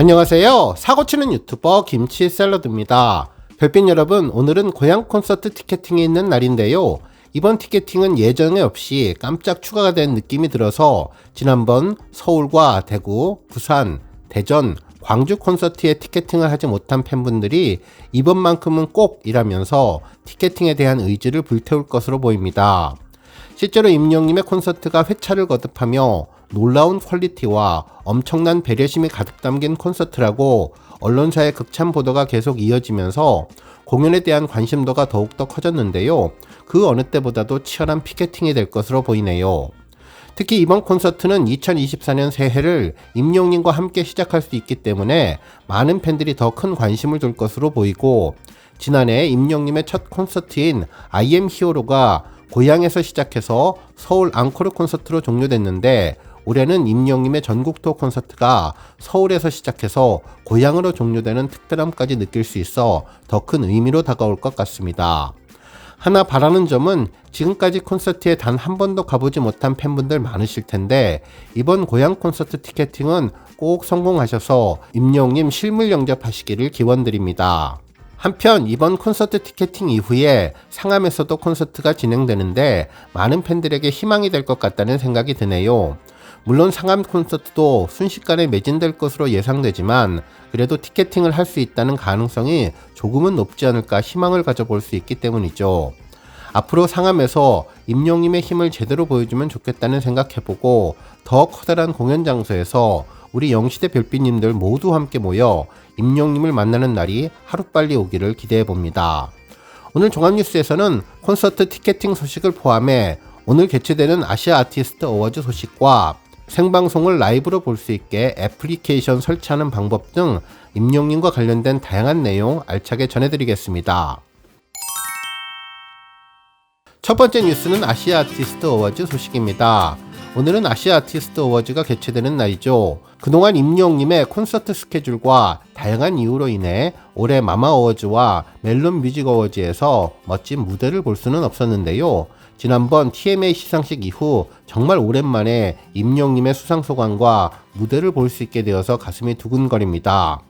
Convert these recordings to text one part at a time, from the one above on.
안녕하세요. 사고치는 유튜버 김치 샐러드입니다. 별빛 여러분, 오늘은 고향 콘서트 티켓팅이 있는 날인데요. 이번 티켓팅은 예정에 없이 깜짝 추가가 된 느낌이 들어서 지난번 서울과 대구, 부산, 대전, 광주 콘서트에 티켓팅을 하지 못한 팬분들이 이번만큼은 꼭 이라면서 티켓팅에 대한 의지를 불태울 것으로 보입니다. 실제로 임영님의 콘서트가 회차를 거듭하며 놀라운 퀄리티와 엄청난 배려심이 가득 담긴 콘서트라고 언론사의 극찬 보도가 계속 이어지면서 공연에 대한 관심도가 더욱더 커졌는데요. 그 어느 때보다도 치열한 피켓팅이 될 것으로 보이네요. 특히 이번 콘서트는 2024년 새해를 임영님과 함께 시작할 수 있기 때문에 많은 팬들이 더 큰 관심을 둘 것으로 보이고 지난해 임영님의 첫 콘서트인 I am 히어로가 고향에서 시작해서 서울 앙코르 콘서트로 종료됐는데 올해는 임영님의 전국 투어 콘서트가 서울에서 시작해서 고향으로 종료되는 특별함까지 느낄 수 있어 더 큰 의미로 다가올 것 같습니다. 하나 바라는 점은 지금까지 콘서트에 단 한 번도 가보지 못한 팬분들 많으실 텐데 이번 고향 콘서트 티켓팅은 꼭 성공하셔서 임영님 실물 영접하시기를 기원드립니다. 한편 이번 콘서트 티켓팅 이후에 상암에서도 콘서트가 진행되는데 많은 팬들에게 희망이 될 것 같다는 생각이 드네요. 물론 상암 콘서트도 순식간에 매진될 것으로 예상되지만 그래도 티켓팅을 할 수 있다는 가능성이 조금은 높지 않을까 희망을 가져볼 수 있기 때문이죠. 앞으로 상암에서 임용님의 힘을 제대로 보여주면 좋겠다는 생각해보고 더 커다란 공연 장소에서 우리 영시대 별빛님들 모두 함께 모여 임용님을 만나는 날이 하루빨리 오기를 기대해 봅니다. 오늘 종합뉴스에서는 콘서트 티켓팅 소식을 포함해 오늘 개최되는 아시아 아티스트 어워즈 소식과 생방송을 라이브로 볼 수 있게 애플리케이션 설치하는 방법 등 임용님과 관련된 다양한 내용 알차게 전해드리겠습니다. 첫 번째 뉴스는 아시아 아티스트 어워즈 소식입니다. 오늘은 아시아 아티스트 어워즈가 개최되는 날이죠. 그동안 임영님의 콘서트 스케줄과 다양한 이유로 인해 올해 마마 어워즈와 멜론 뮤직 어워즈에서 멋진 무대를 볼 수는 없었는데요. 지난번 TMA 시상식 이후 정말 오랜만에 임영님의 수상 소감과 무대를 볼 수 있게 되어서 가슴이 두근거립니다.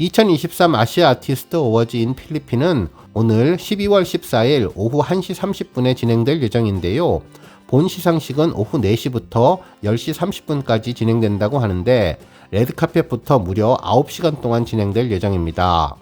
2023 아시아 아티스트 어워즈인 필리핀은 오늘 12월 14일 오후 1시 30분에 진행될 예정인데요. 본 시상식은 오후 4시부터 10시 30분까지 진행된다고 하는데 레드카펫부터 무려 9시간 동안 진행될 예정입니다.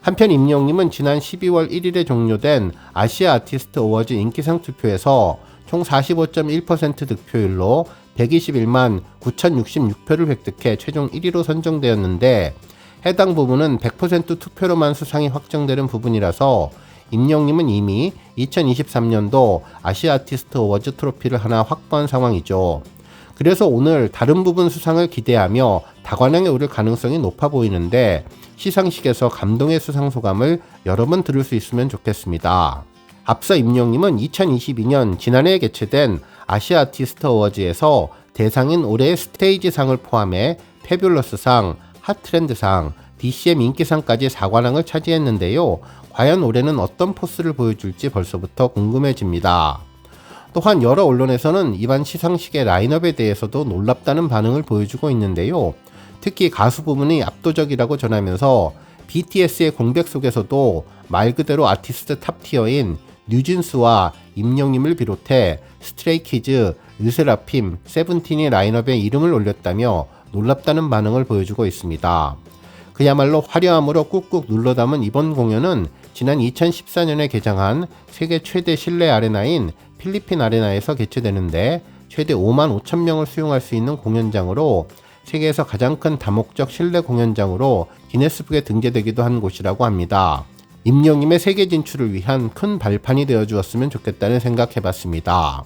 한편 임영님은 지난 12월 1일에 종료된 아시아 아티스트 어워즈 인기상 투표에서 총 45.1% 득표율로 121만 9,066표를 획득해 최종 1위로 선정되었는데 해당 부분은 100% 투표로만 수상이 확정되는 부분이라서 임영님은 이미 2023년도 아시아 아티스트 어워즈 트로피를 하나 확보한 상황이죠. 그래서 오늘 다른 부분 수상을 기대하며 다관왕에 오를 가능성이 높아 보이는데 시상식에서 감동의 수상 소감을 여러 번 들을 수 있으면 좋겠습니다. 앞서 임영님은 2022년 지난해 개최된 아시아 아티스트 어워즈에서 대상인 올해의 스테이지상을 포함해 페뷸러스상, 핫트렌드상, DCM 인기상까지 4관왕을 차지했는데요. 과연 올해는 어떤 포스를 보여줄지 벌써부터 궁금해집니다. 또한 여러 언론에서는 이번 시상식의 라인업에 대해서도 놀랍다는 반응을 보여주고 있는데요. 특히 가수 부분이 압도적이라고 전하면서 BTS의 공백 속에서도 말 그대로 아티스트 탑티어인 뉴진스와 임영님을 비롯해 스트레이키즈, 르세라핌, 세븐틴이 라인업에 이름을 올렸다며 놀랍다는 반응을 보여주고 있습니다. 그야말로 화려함으로 꾹꾹 눌러 담은 이번 공연은 지난 2014년에 개장한 세계 최대 실내 아레나인 필리핀 아레나에서 개최되는데 최대 5만 5천 명을 수용할 수 있는 공연장으로 세계에서 가장 큰 다목적 실내 공연장으로 기네스북에 등재되기도 한 곳이라고 합니다. 임영님의 세계 진출을 위한 큰 발판이 되어 주었으면 좋겠다는 생각해 봤습니다.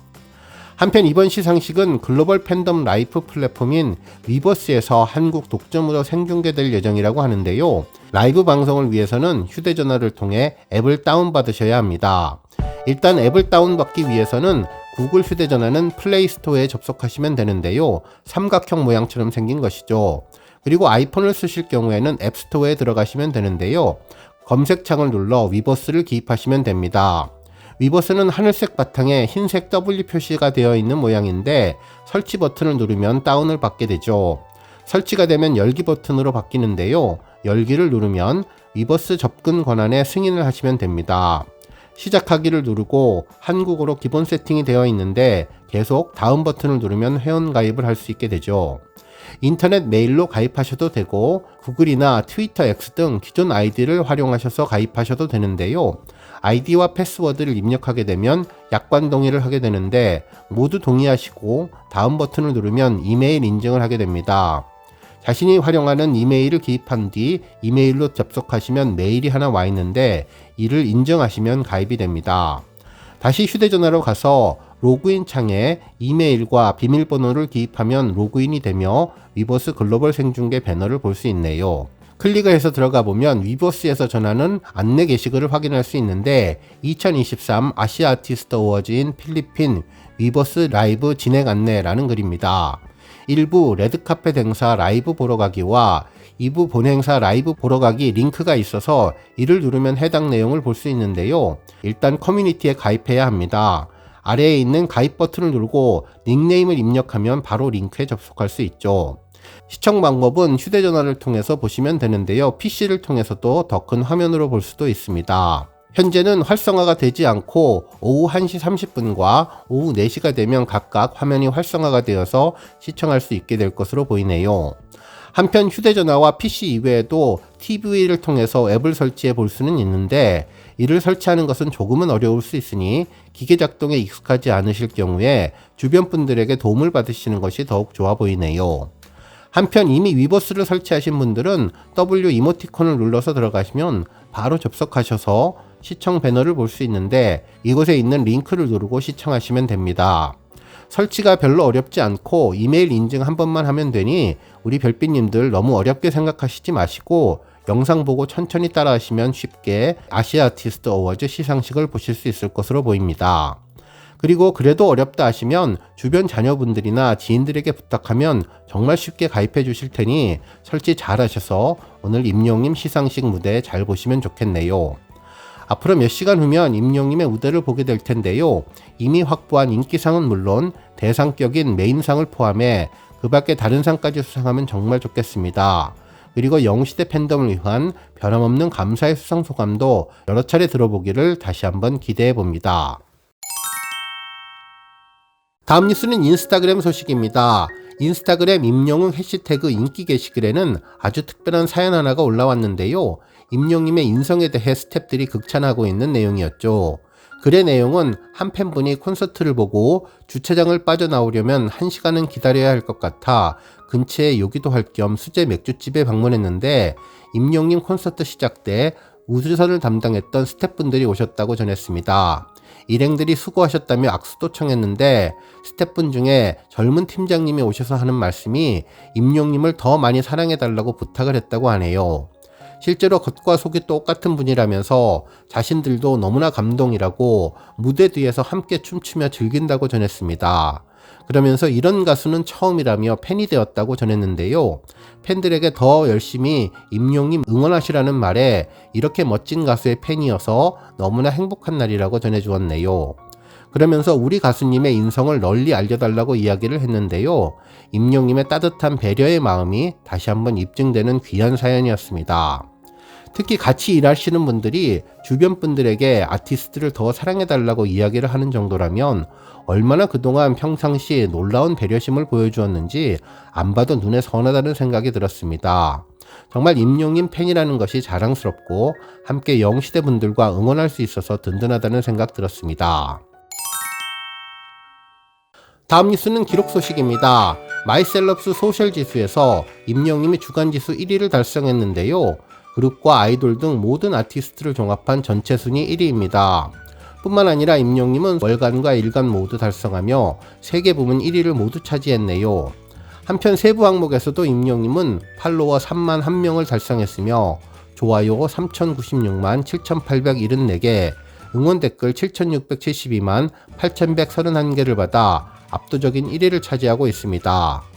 한편 이번 시상식은 글로벌 팬덤 라이프 플랫폼인 위버스에서 한국 독점으로 생중계될 예정이라고 하는데요. 라이브 방송을 위해서는 휴대전화를 통해 앱을 다운받으셔야 합니다. 일단 앱을 다운받기 위해서는 구글 휴대전화는 플레이스토어에 접속하시면 되는데요. 삼각형 모양처럼 생긴 것이죠. 그리고 아이폰을 쓰실 경우에는 앱스토어에 들어가시면 되는데요. 검색창을 눌러 위버스를 기입하시면 됩니다. 위버스는 하늘색 바탕에 흰색 W 표시가 되어 있는 모양인데 설치 버튼을 누르면 다운을 받게 되죠. 설치가 되면 열기 버튼으로 바뀌는데요. 열기를 누르면 위버스 접근 권한에 승인을 하시면 됩니다. 시작하기를 누르고 한국어로 기본 세팅이 되어 있는데 계속 다음 버튼을 누르면 회원 가입을 할 수 있게 되죠. 인터넷 메일로 가입하셔도 되고 구글이나 트위터 X 등 기존 아이디를 활용하셔서 가입하셔도 되는데요. 아이디와 패스워드를 입력하게 되면 약관 동의를 하게 되는데 모두 동의하시고 다음 버튼을 누르면 이메일 인증을 하게 됩니다. 자신이 활용하는 이메일을 기입한 뒤 이메일로 접속하시면 메일이 하나 와 있는데 이를 인정하시면 가입이 됩니다. 다시 휴대전화로 가서 로그인 창에 이메일과 비밀번호를 기입하면 로그인이 되며 위버스 글로벌 생중계 배너를 볼 수 있네요. 클릭을 해서 들어가 보면 위버스에서 전하는 안내 게시글을 확인할 수 있는데 2023 아시아 아티스트 어워즈인 필리핀 위버스 라이브 진행 안내라는 글입니다. 일부 레드카펫 행사 라이브 보러 가기와 2부 본행사 라이브 보러 가기 링크가 있어서 이를 누르면 해당 내용을 볼 수 있는데요. 일단 커뮤니티에 가입해야 합니다. 아래에 있는 가입 버튼을 누르고 닉네임을 입력하면 바로 링크에 접속할 수 있죠. 시청 방법은 휴대전화를 통해서 보시면 되는데요. PC를 통해서도 더 큰 화면으로 볼 수도 있습니다. 현재는 활성화가 되지 않고 오후 1시 30분과 오후 4시가 되면 각각 화면이 활성화가 되어서 시청할 수 있게 될 것으로 보이네요. 한편 휴대전화와 PC 이외에도 TV를 통해서 앱을 설치해 볼 수는 있는데 이를 설치하는 것은 조금은 어려울 수 있으니 기계 작동에 익숙하지 않으실 경우에 주변 분들에게 도움을 받으시는 것이 더욱 좋아 보이네요. 한편 이미 위버스를 설치하신 분들은 W 이모티콘을 눌러서 들어가시면 바로 접속하셔서 시청 배너를 볼 수 있는데 이곳에 있는 링크를 누르고 시청하시면 됩니다. 설치가 별로 어렵지 않고 이메일 인증 한 번만 하면 되니 우리 별빛님들 너무 어렵게 생각하시지 마시고 영상 보고 천천히 따라 하시면 쉽게 아시아 아티스트 어워즈 시상식을 보실 수 있을 것으로 보입니다. 그리고 그래도 어렵다 하시면 주변 자녀분들이나 지인들에게 부탁하면 정말 쉽게 가입해 주실 테니 설치 잘 하셔서 오늘 임용님 시상식 무대 잘 보시면 좋겠네요. 앞으로 몇 시간 후면 임용님의 무대를 보게 될 텐데요. 이미 확보한 인기상은 물론 대상격인 메인상을 포함해 그 밖에 다른 상까지 수상하면 정말 좋겠습니다. 그리고 영시대 팬덤을 위한 변함없는 감사의 수상 소감도 여러 차례 들어보기를 다시 한번 기대해 봅니다. 다음 뉴스는 인스타그램 소식입니다. 인스타그램 임영웅 해시태그 인기 게시글에는 아주 특별한 사연 하나가 올라왔는데요. 임영님의 인성에 대해 스탭들이 극찬하고 있는 내용이었죠. 글의 내용은 한 팬분이 콘서트를 보고 주차장을 빠져나오려면 1시간은 기다려야 할 것 같아 근처에 요기도 할 겸 수제 맥주집에 방문했는데 임영님 콘서트 시작 때 우주선을 담당했던 스태프분들이 오셨다고 전했습니다. 일행들이 수고하셨다며 악수도 청했는데 스태프분 중에 젊은 팀장님이 오셔서 하는 말씀이 임용님을 더 많이 사랑해달라고 부탁을 했다고 하네요. 실제로 겉과 속이 똑같은 분이라면서 자신들도 너무나 감동이라고 무대 뒤에서 함께 춤추며 즐긴다고 전했습니다. 그러면서 이런 가수는 처음이라며 팬이 되었다고 전했는데요. 팬들에게 더 열심히 임용님 응원하시라는 말에 이렇게 멋진 가수의 팬이어서 너무나 행복한 날이라고 전해주었네요. 그러면서 우리 가수님의 인성을 널리 알려달라고 이야기를 했는데요. 임용님의 따뜻한 배려의 마음이 다시 한번 입증되는 귀한 사연이었습니다. 특히 같이 일하시는 분들이 주변 분들에게 아티스트를 더 사랑해달라고 이야기를 하는 정도라면 얼마나 그동안 평상시에 놀라운 배려심을 보여주었는지 안 봐도 눈에 선하다는 생각이 들었습니다. 정말 임용님 팬이라는 것이 자랑스럽고 함께 영시대 분들과 응원할 수 있어서 든든하다는 생각 들었습니다. 다음 뉴스는 기록 소식입니다. 마이셀럽스 소셜 지수에서 임영님이 주간 지수 1위를 달성했는데요. 그룹과 아이돌 등 모든 아티스트를 종합한 전체 순위 1위입니다. 뿐만 아니라 임용님은 월간과 일간 모두 달성하며 세계 부문 1위를 모두 차지했네요. 한편 세부 항목에서도 임용님은 팔로워 3만 1명을 달성했으며 좋아요 3,096만 7,874개, 응원 댓글 7,672만 8,131개를 받아 압도적인 1위를 차지하고 있습니다.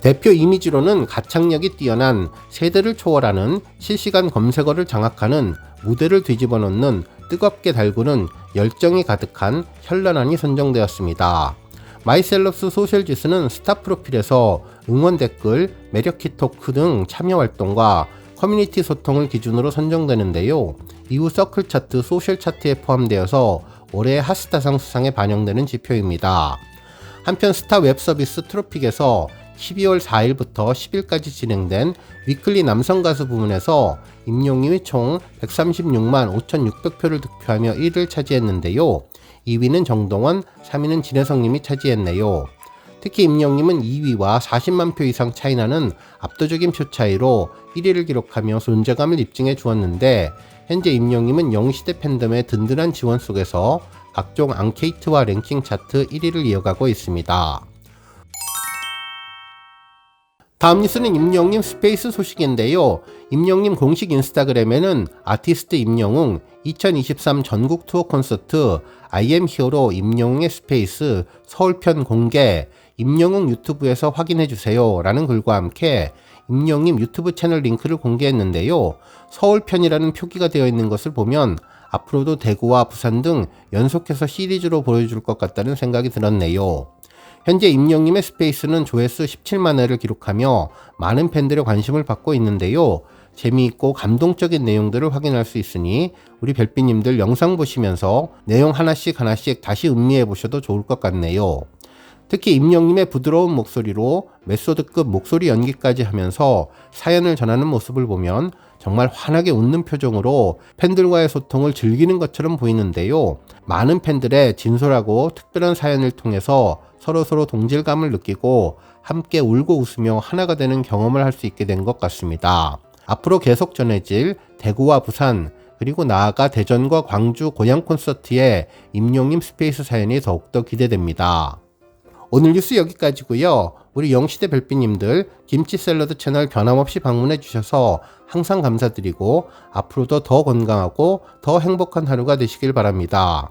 대표 이미지로는 가창력이 뛰어난 세대를 초월하는 실시간 검색어를 장악하는 무대를 뒤집어 놓는 뜨겁게 달구는 열정이 가득한 현란한이 선정되었습니다. 마이셀럽스 소셜지수는 스타 프로필에서 응원 댓글, 매력키 토크 등 참여 활동과 커뮤니티 소통을 기준으로 선정되는데요. 이후 서클 차트, 소셜 차트에 포함되어서 올해 핫스타상 수상에 반영되는 지표입니다. 한편 스타 웹 서비스 트로픽에서 12월 4일부터 10일까지 진행된 위클리 남성 가수 부문에서 임용님이 총 136만 5,600표를 득표하며 1위를 차지했는데요. 2위는 정동원, 3위는 진혜성님이 차지했네요. 특히 임영님은 2위와 40만 표 이상 차이 나는 압도적인 표 차이로 1위를 기록하며 존재감을 입증해 주었는데 현재 임영님은 영시대 팬덤의 든든한 지원 속에서 각종 앙케이트와 랭킹 차트 1위를 이어가고 있습니다. 다음 뉴스는 임영님 스페이스 소식인데요. 임영님 공식 인스타그램에는 아티스트 임영웅 2023 전국 투어 콘서트 I am 히어로 임영웅의 스페이스 서울편 공개 임영웅 유튜브에서 확인해 주세요 라는 글과 함께 임영님 유튜브 채널 링크를 공개했는데요. 서울편이라는 표기가 되어 있는 것을 보면 앞으로도 대구와 부산 등 연속해서 시리즈로 보여줄 것 같다는 생각이 들었네요. 현재 임영님의 스페이스는 조회수 17만 회를 기록하며 많은 팬들의 관심을 받고 있는데요. 재미있고 감동적인 내용들을 확인할 수 있으니 우리 별빛님들 영상 보시면서 내용 하나씩 하나씩 다시 음미해 보셔도 좋을 것 같네요. 특히 임영님의 부드러운 목소리로 메소드급 목소리 연기까지 하면서 사연을 전하는 모습을 보면 정말 환하게 웃는 표정으로 팬들과의 소통을 즐기는 것처럼 보이는데요. 많은 팬들의 진솔하고 특별한 사연을 통해서 서로서로 동질감을 느끼고 함께 울고 웃으며 하나가 되는 경험을 할 수 있게 된 것 같습니다. 앞으로 계속 전해질 대구와 부산, 그리고 나아가 대전과 광주 고향 콘서트의 임용님 스페이스 사연이 더욱더 기대됩니다. 오늘 뉴스 여기까지고요. 우리 영시대 별빛님들 김치 샐러드 채널 변함없이 방문해 주셔서 항상 감사드리고 앞으로도 더 건강하고 더 행복한 하루가 되시길 바랍니다.